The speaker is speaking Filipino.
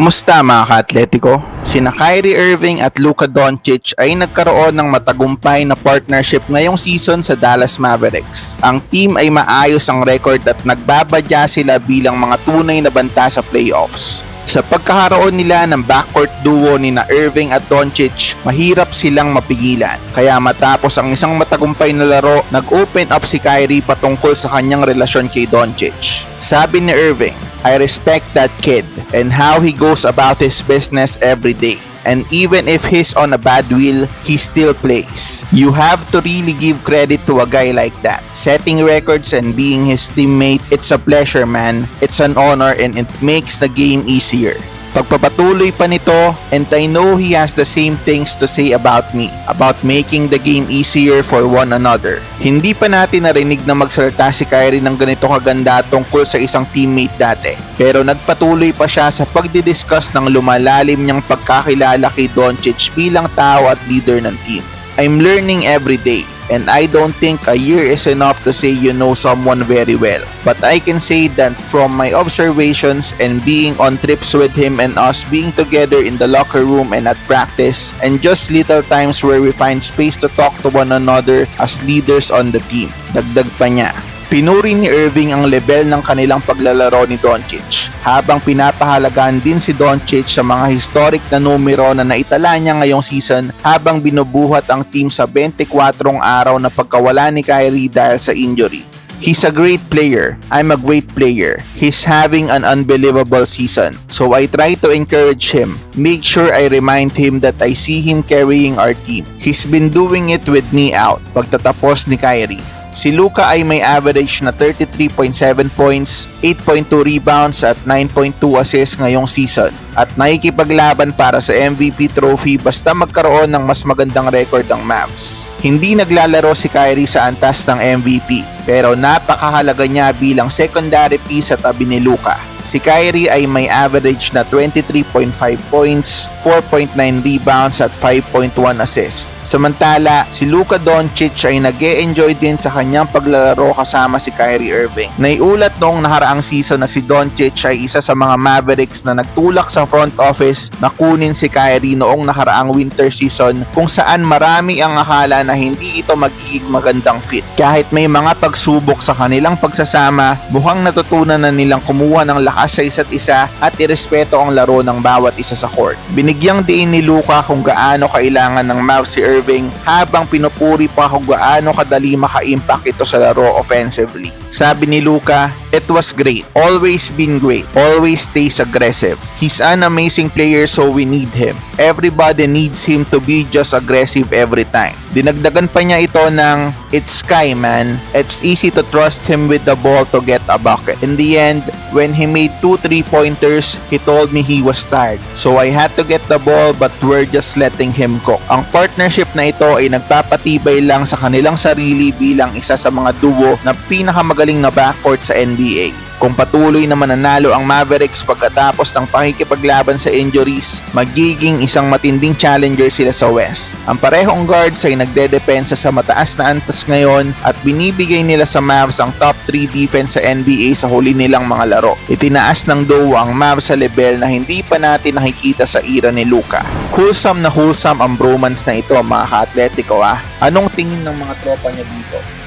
Kumusta mga ka-atletiko? Sina Kyrie Irving at Luka Doncic ay nagkaroon ng matagumpay na partnership ngayong season sa Dallas Mavericks. Ang team ay maayos ang record at nagbabadya sila bilang mga tunay na banta sa playoffs. Sa pagkakaroon nila ng backcourt duo ni na Irving at Doncic, mahirap silang mapigilan. Kaya matapos ang isang matagumpay na laro, nag-open up si Kyrie patungkol sa kanyang relasyon kay Doncic. Sabi ni Irving, I respect that kid and how he goes about his business every day. And even if he's on a bad wheel, he still plays. You have to really give credit to a guy like that. Setting records and being his teammate, it's a pleasure man. It's an honor and it makes the game easier. Pagpapatuloy pa nito, and I know he has the same things to say about me, about making the game easier for one another. Hindi pa natin narinig na magsalita si Kyrie ng ganito kaganda tungkol sa isang teammate dati. Pero nagpatuloy pa siya sa pagdidiscuss ng lumalalim niyang pagkakilala kay Doncic bilang tao at leader ng team. I'm learning every day and I don't think a year is enough to say you know someone very well. But I can say that from my observations and being on trips with him and us being together in the locker room and at practice and just little times where we find space to talk to one another as leaders on the team. Dagdag pa niya. Pinuri ni Irving ang level ng kanilang paglalaro ni Doncic habang pinapahalagahan din si Doncic sa mga historic na numero na naitala niya ngayong season habang binubuhat ang team sa 24 araw na pagkawala ni Kyrie dahil sa injury. He's a great player. I'm a great player. He's having an unbelievable season. So I try to encourage him. Make sure I remind him that I see him carrying our team. He's been doing it with me out. Pagtatapos ni Kyrie. Si Luka ay may average na 33.7 points, 8.2 rebounds at 9.2 assists ngayong season at nakikipaglaban para sa MVP trophy basta magkaroon ng mas magandang record ang Mavs. Hindi naglalaro si Kyrie sa antas ng MVP pero napakahalaga niya bilang secondary piece sa tabi ni Luka. Si Kyrie ay may average na 23.5 points, 4.9 rebounds at 5.1 assists. Samantala, si Luka Doncic ay nag enjoy din sa kanyang paglalaro kasama si Kyrie Irving. Naiulat noong nakaraang season na si Doncic ay isa sa mga Mavericks na nagtulak sa front office na kunin si Kyrie noong nakaraang winter season kung saan marami ang akala na hindi ito magiging magandang fit. Kahit may mga pagsubok sa kanilang pagsasama, mukhang natutunan na nilang kumuha ng lakas sa isa't isa at irespeto ang laro ng bawat isa sa court. Binigyang diin ni Luka kung gaano kailangan ng Mavs si Irving habang pinupuri pa kung gaano kadali maka-impact ito sa laro offensively. Sabi ni Luka, It was great. Always been great. Always stays aggressive. He's an amazing player so we need him. Everybody needs him to be just aggressive every time. Dinagdagan pa niya ito ng It's Sky man. It's easy to trust him with the ball to get a bucket. In the end, when he made two three-pointers, he told me he was tired. So I had to get the ball but we're just letting him cook. Ang partnership na ito ay nagpapatibay lang sa kanilang sarili bilang isa sa mga duo na pinakamagaling na backcourt sa NBA. Kung patuloy na mananalo ang Mavericks pagkatapos ng pakikipaglaban sa injuries, magiging isang matinding challenger sila sa West. Ang parehong guards ay nagdedepensa sa mataas na antas ngayon at binibigay nila sa Mavs ang top 3 defense sa NBA sa huli nilang mga laro. Itinaas ng Dow ang Mavs sa level na hindi pa natin nakikita sa era ni Luka. Wholesome na wholesome ang bromance na ito mga ka-atletico ah. Anong tingin ng mga tropa niya dito?